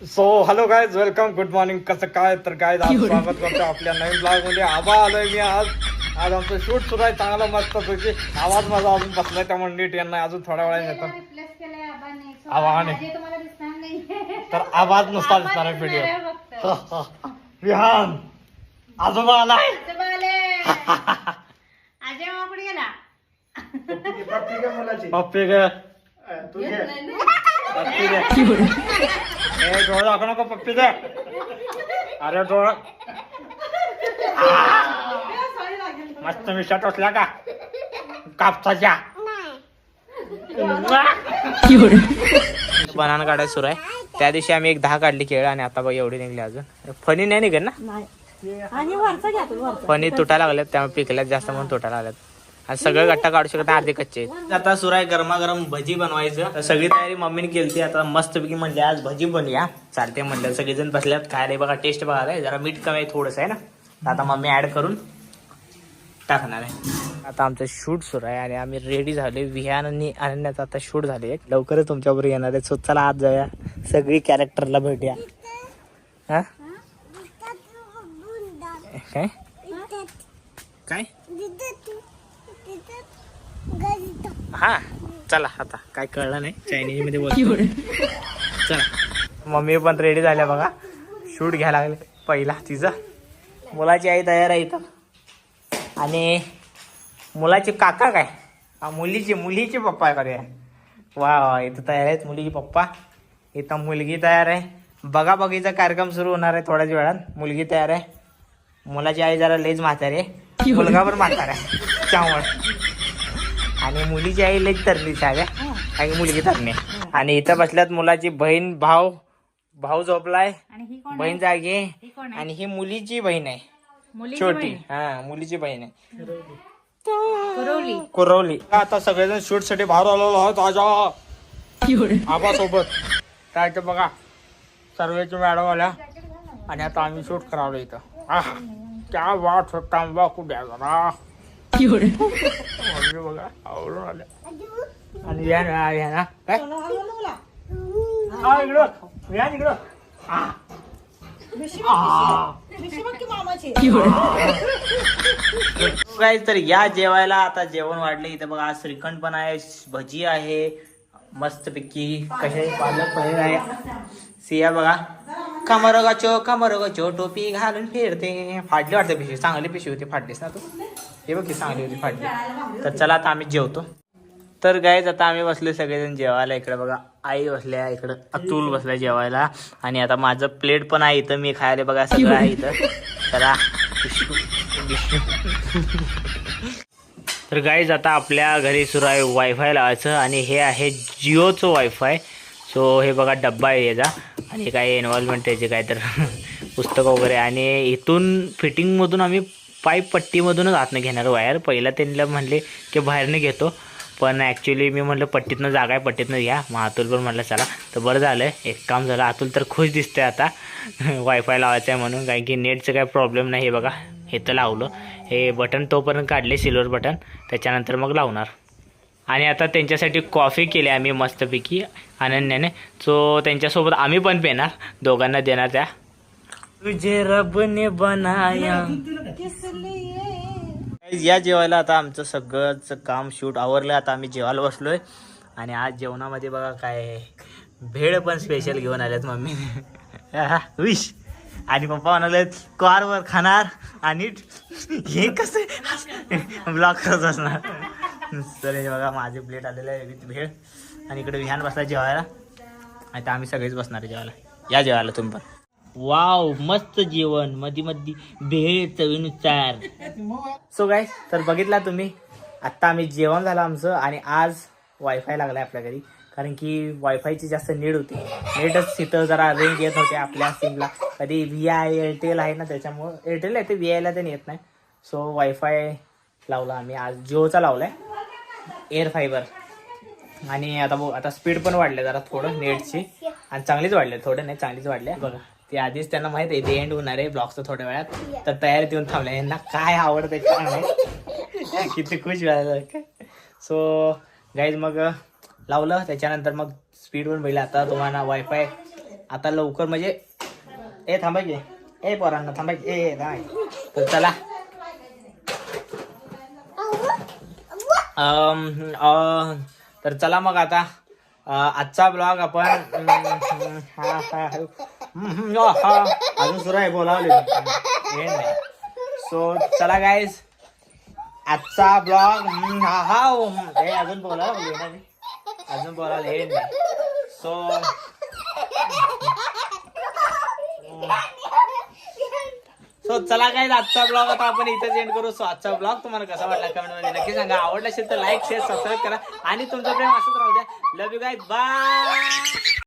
So hello काय welcome good morning कसं काय तर काय आज स्वागत करतो आपल्या नवीन ब्लॉगमध्ये. आबा आलोय मी आज. आज आमचं शूट सुरू आहे चांगलं मस्त पैकी. आवाज माझा अजून बसलाय त्यामुळे नीट यांना अजून थोड्या वेळा येतो. नाही. तर आवाज नुसता दिसणार आहे व्हिडिओ. विहान आजोबा गेला? पप्पी ग? पप्पी दे. ए डोळा दाखव नको पप्पी दे. अरे डोळा मस्त मिशा टोचल्या का? कापसाच्या. बनाना काढायला सुरू आहे. त्या दिवशी आम्ही एक दहा काढली केळ आणि आता बघ एवढी निघली अजून. फणी नाही निघत ना? फणी तुटायला लागल्यात त्यामुळे पिकल्यात जास्त म्हणून तुटायला लागल्यात. आणि सगळं गट्टा काढू शकत नाही, अर्धे कच्चे. आहेत. आता सुरू आहे गरमागरम भजी बनवायचं. तर सगळी तयारी मम्मीने केली आता मस्त पैकी म्हणले आज भजी बनवूया चालते म्हणलं सगळेजण बसल्यात. खायला बघा टेस्ट बघायला जरा मीठ कमी आहे थोडंसं आहे ना? तर आता मम्मी ऍड करून टाकणार आहे. आता आमचं शूट सुरू आहे आणि आम्ही रेडी झाले विहान आणि अनन्याचं आता शूट झाले लवकरच तुमच्याबरोबर येणार आहे. सो चला आज जाऊया. सगळी कॅरेक्टरला भेटूया. हा? काय? काय? हा चला आता काय कळलं नाही. चायनीजमध्ये बोल चला. मम्मी पण रेडी झाल्या बघा. शूट घ्यायला लागले. पहिला तिचा. मुलाची आई तयार आहे इथं. आणि मुलाचे काका काय? मुलीचे मुलीचे पप्पा करूया वा वा इथं तयार आहेत मुलीचे पप्पा. इथं मुलगी तयार आहे. बघा बघीचा कार्यक्रम सुरू होणार आहे थोड्याच वेळात मुलगी तयार आहे. मुलाची आई जरा लेज म्हातारी आहे. मुलगा पण म्हातारा आहे. त्यामुळे. आणि मुलीची आई लेज तरली आहे आणि मुलगी तरणे आणि इथं बसल्यात मुलाची बहीण भाऊ भाऊ झोपलाय. आणि ही कोण बहीण जागी आहे. ही कोण आहे? आणि ही मुलीची बहीण आहे. मुलीची छोटी. बहीण. हा मुलीची बहीण आहे. कुरवली कुरवली आता सगळेजण शूटसाठी बाहेर आलेलो आहोत आजा. आबा सोबत काय ते बघा सर्वेचे मॅडम आल्या. आणि आता आम्ही शूट करावलं इथं. आह, क्या वाट होता द्या जरा? मम्मी बघा आवडून आल्या आणि या ना या ना काय हा, इकडं या इकडं आ. आ. काय तर या जेवायला. आता जेवण वाढले इथं बघा. आज श्रीखंड पण आहे. भजी आहे. मस्त पैकी कशा पालक पनीर आहे. सिया बघा. कमरोगाचो कमरोगाचो टोपी घालून फिरते. फाडली वाटते पिशवी. चांगली पिशवी होती. फाडलीस ना तू? हे बघ की चांगली होती फाटली. तर चला आता आम्ही जेवतो. तर गायज आता आम्ही बसले सगळेजण जेवायला. इकडे बघा आई बसल्या इकडं अतुल बसल्या जेवायला. आणि आता माझं प्लेट पण आहे इथं मी खायला बघा सगळं आहे इथं. चला. तर गाईज आता आपल्या घरी सुरू आहे वायफाय लावायचं आणि हे आहे जिओचं वायफाय सो हे बघा डब्बा आहे याचा. आणि काय इन्व्हॉल्वमेंट त्याचे काय तर पुस्तकं वगैरे. आणि इथून फिटिंगमधून आम्ही पाईप पट्टीमधूनच आतनं घेणार वायर. पहिला त्यांना म्हणले की बाहेरनं घेतो. पण ॲक्च्युली मी म्हटलं पट्टीतनं जागा आहे पट्टीतनं घ्या. मग अतुल पण म्हटलं चला. तर बरं झालं. एक काम झालं अतुल तर खुश आहे आता. वायफाय लावायचं आहे म्हणून. कारण की नेटचं काय प्रॉब्लेम नाही हे बघा. हे तर लावलं. हे बटन तोपर्यंत काढले सिल्वर बटन त्याच्यानंतर मग लावणार. आणि आता त्यांच्यासाठी कॉफी केली आम्ही मस्तपैकी अनन्याने. सो त्यांच्यासोबत आम्ही पण पेणार. दोघांना देणार त्या. तुझे रबने बनाया। या जेवायला आता आमचं सगळंच काम शूट आवरलं आता आम्ही जेवायला बसलोय. आणि आज जेवणामध्ये बघा काय भेळ पण स्पेशल घेऊन आल्यात मम्मी. विश आणि पप्पा म्हणाले कारवर खाणार आणि हे कसं ब्लॉक करत असणार तर हे बघा माझे प्लेट आलेलं आहे विथ भेळ. आणि इकडे विहान बसला जेवायला. आता आम्ही सगळेच बसणार आहे जेवायला. या जेवायला तुम्ही पण. वाव मस्त जेवण मधी मधी भेळ चवीनुसार सो गाय तर बघितला तुम्ही आत्ता आम्ही जेवण झालं आमचं आणि आज वायफाय लागलाय आपल्या घरी. कारण की वायफायची जास्त नीड होती. नेटच तिथं जरा रेंज येत होते आपल्या सिमला कधी व्ही आय एअरटेल आहे ना त्याच्यामुळं एअरटेल आहे ते व्ही आयला ते येत नाही. सो वायफाय लावला आम्ही. आज जिओचा लावलाय. एअर फायबर आणि आता आता स्पीड पण वाढले जरा थोडं नेटची. आणि चांगलीच वाढले थोडं नाही चांगलीच वाढले बघा. ते आधीच त्यांना माहीत आहे ते एंड होणार आहे ब्लॉगचं थोड्या वेळात. तर तयारी देऊन थांबल्या यांना काय आवडतं काय नाही. किती खुश व्हायला सो गाईज मग लावलं. त्याच्यानंतर मग स्पीड पण बघितलं आता तुम्हाला वायफाय आता लवकर म्हणजे ए थांबा की. ए पोरांना थांबा की. ए ए, थांबा की. तर चला. तर चला मग आता. आजचा ब्लॉग आपण अजून सुरू आहे बोलावले. सो चला गाईज आजचा ब्लॉग हा हा. हे अजून बोलावले अजून बोलावले हे नाही. सो सो चला काय आजचा ब्लॉग आता आपण इथेच एंड करू. सो आजचा ब्लॉग तुम्हाला कसा वाटला कमेंटमध्ये नक्की सांगा. आवडला असेल तर लाईक शेअर सबस्क्राईब करा. आणि तुमचं प्रेम असंच राहू द्या. लव यू गाय बाय